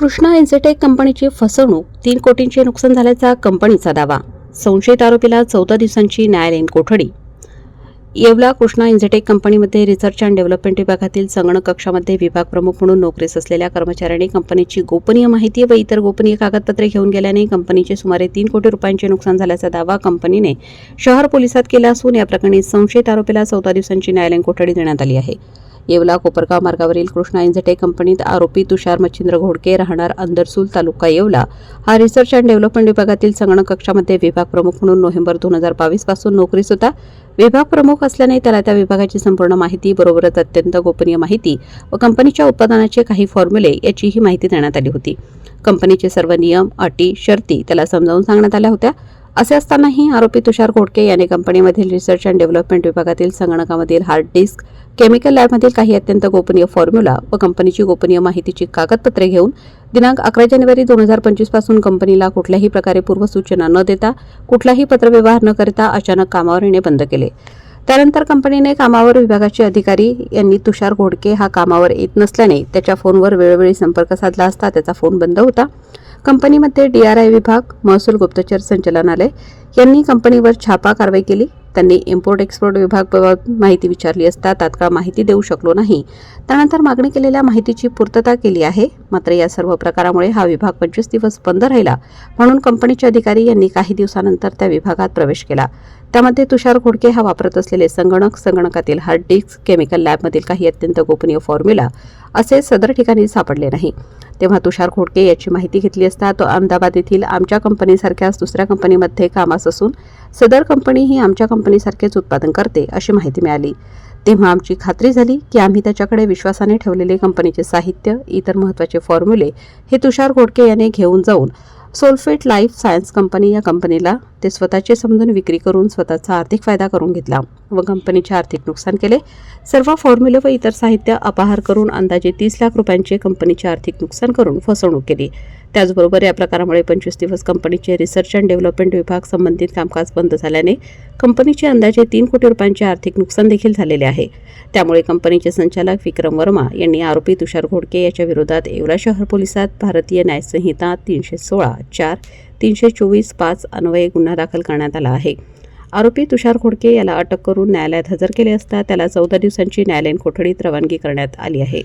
कृष्णा एन्झेटेक कंपनीची फसवणूक तीन कोटींचे नुकसान झाल्याचा कंपनीचा दावा. संशयित आरोपीला चौदा दिवसांची न्यायालयीन कोठडी. येवला कृष्णा एन्झेटेक कंपनीमध्ये रिसर्च अँड डेव्हलपमेंट विभागातील संगणक कक्षामध्ये विभाग प्रमुख म्हणून नोकरीस असलेल्या कर्मचाऱ्यांनी कंपनीची गोपनीय माहिती व इतर गोपनीय कागदपत्रे घेऊन गेल्याने कंपनीचे सुमारे तीन कोटी रुपयांचे नुकसान झाल्याचा दावा कंपनीने शहर पोलिसात केला असून या प्रकरणी संशयित आरोपीला चौदा दिवसांची न्यायालयीन कोठडी देण्यात आली आहे. येवला कोपरगाव मार्गावरील कृष्णा इंझटे कंपनीत आरोपी तुषार मच्छिंद्र घोडके राहणार अंदरसूल तालुका येवला. हा रिसर्च अँड डेव्हलपमेंट विभागातील संगणक कक्षामध्ये विभाग प्रमुख म्हणून नोव्हेंबर दोन हजार बावीसपासून नोकरीस होता विभाग प्रमुख असल्याने त्याला त्या विभागाची संपूर्ण माहिती बरोबरच अत्यंत गोपनीय माहिती व कंपनीच्या उत्पादनाचे काही फॉर्म्युले याचीही माहिती देण्यात आली होती. कंपनीचे सर्व नियम अटी शर्ती त्याला समजावून सांगण्यात आल्या होत्या. असे असतानाही आरोपी तुषार घोडके याने कंपनीमधील रिसर्च अँड डेव्हलपमेंट विभागातील संगणकामधील हार्ड डिस्क केमिकल लॅबमधील काही अत्यंत गोपनीय फॉर्म्युला व कंपनीची गोपनीय माहितीची कागदपत्रे घेऊन दिनांक अकरा जानेवारी दोन हजार पंचवीसपासून कंपनीला कुठल्याही प्रकारे पूर्वसूचना न देता कुठलाही पत्रव्यवहार न करता अचानक कामावर येणे बंद केले. त्यानंतर कंपनीने कामावर विभागाचे अधिकारी यांनी तुषार घोडके हा कामावर येत नसल्याने त्याच्या फोनवर वेळोवेळी संपर्क साधला असता त्याचा फोन बंद होता. कंपनीमध्ये डी आर आय विभाग महसूल गुप्तचर संचालनालय यांनी कंपनीवर छापा कारवाई केली. त्यांनी इम्पोर्ट एक्सपोर्ट विभाग माहिती विचारली असता तात्काळ माहिती देऊ शकलो नाही. त्यानंतर मागणी केलेल्या माहितीची पूर्तता केली आहे. मात्र या सर्व प्रकारामुळे हा विभाग पंचवीस दिवस बंद राहिला म्हणून कंपनीचे अधिकारी यांनी काही दिवसानंतर त्या विभागात प्रवेश केला. त्यामध्ये तुषार घोडके हा वापरत असलेले संगणक संगणकातील हार्ड डिस्क केमिकल लॅबमधील काही अत्यंत गोपनीय फॉर्म्युला असे सदर ठिकाणी सापडले नाही. तेव्हा तुषार खोडके याची माहिती घेतली असता तो अहमदाबाद येथील आमच्या कंपनीसारख्याच दुसऱ्या कंपनीमध्ये कामास असून सदर कंपनी ही आमच्या कंपनीसारखेच उत्पादन करते अशी माहिती मिळाली. तेव्हा आमची खात्री झाली की आम्ही त्याच्याकडे विश्वासाने ठेवलेले कंपनीचे साहित्य इतर महत्त्वाचे फॉर्म्युले हे तुषार घोडके याने घेऊन जाऊन सोल्फेट लाईफ सायन्स कंपनी या कंपनीला ते स्वतःचे समजून विक्री करून स्वतःचा आर्थिक फायदा करून घेतला व कंपनीचे आर्थिक नुकसान केले. सर्व फॉर्म्युले व इतर साहित्य अपहार करून अंदाजे तीस लाख रुपयांचे कंपनीचे आर्थिक नुकसान करून फसवणूक केली. त्याचबरोबर या प्रकारामुळे पंचवीस दिवस कंपनीचे रिसर्च अँड डेव्हलपमेंट विभाग संबंधित कामकाज बंद झाल्याने कंपनीचे अंदाजे तीन कोटी रुपयांचे आर्थिक नुकसान देखील झालेले आहे. त्यामुळे कंपनीचे संचालक विक्रम वर्मा यांनी आरोपी तुषार घोडके याच्या विरोधात येवला शहर पोलिसात भारतीय न्यायसंहिता तीनशे सोळा चार तीनशे चोवीस पाच अन्वये गुन्हा दाखल करण्यात आला आहे. आरोपी तुषार खोडके याला अटक करून न्यायालयात हजर केले असता त्याला चौदा दिवसांची न्यायालयीन कोठडीत रवानगी करण्यात आली आहे.